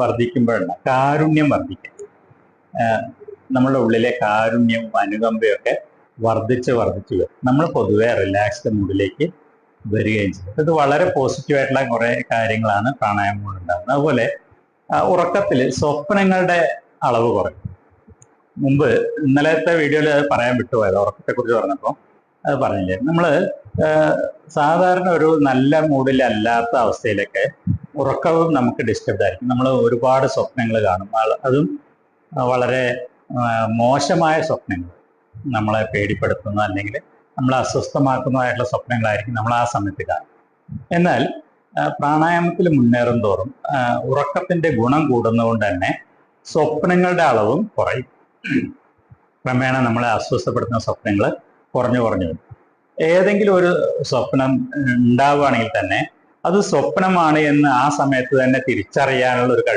വർദ്ധിക്കുമ്പോഴല്ല കാരുണ്യം വർദ്ധിക്കും. നമ്മുടെ ഉള്ളിലെ കാരുണ്യം അനുകമ്പയൊക്കെ വർദ്ധിച്ച് വർദ്ധിച്ച് വരും. നമ്മൾ പൊതുവെ റിലാക്സ്ഡ് മൂഡിലേക്ക് വരികയും ചെയ്യും. ഇത് വളരെ പോസിറ്റീവായിട്ടുള്ള കുറേ കാര്യങ്ങളാണ് പ്രാണായാമം കൊണ്ട് ഉണ്ടാകുന്നത് അതുപോലെ ഉറക്കത്തിൽ സ്വപ്നങ്ങളുടെ അളവ് കുറയും. മുമ്പ് ഇന്നലത്തെ വീഡിയോയിൽ അത് പറയാൻ വിട്ടുപോയത് ഉറക്കത്തെക്കുറിച്ച് പറഞ്ഞപ്പോൾ അത് പറഞ്ഞില്ലേ? നമ്മൾ സാധാരണ ഒരു നല്ല മൂഡിലല്ലാത്ത അവസ്ഥയിലൊക്കെ ഉറക്കവും നമുക്ക് ഡിസ്റ്റർബ് ആയിരിക്കും. നമ്മൾ ഒരുപാട് സ്വപ്നങ്ങൾ കാണും. അതും വളരെ മോശമായ സ്വപ്നങ്ങൾ നമ്മളെ പേടിപ്പെടുത്തുന്ന അല്ലെങ്കിൽ നമ്മളെ അസ്വസ്ഥമാക്കുന്നതായിട്ടുള്ള സ്വപ്നങ്ങളായിരിക്കും നമ്മൾ ആ സമയത്ത് കാണും എന്നാൽ പ്രാണായാമത്തിൽ മുന്നേറും തോറും ഉറക്കത്തിന്റെ ഗുണം കൂടുന്നതുകൊണ്ട് തന്നെ സ്വപ്നങ്ങളുടെ അളവും കുറയും. ക്രമേണ നമ്മളെ അസ്വസ്ഥപ്പെടുത്തുന്ന സ്വപ്നങ്ങൾ കുറഞ്ഞു കുറഞ്ഞു വരും. ഏതെങ്കിലും ഒരു സ്വപ്നം ഉണ്ടാവുകയാണെങ്കിൽ തന്നെ അത് സ്വപ്നമാണ് എന്ന് ആ സമയത്ത് തന്നെ തിരിച്ചറിയാനുള്ള ഒരു കഴിവ്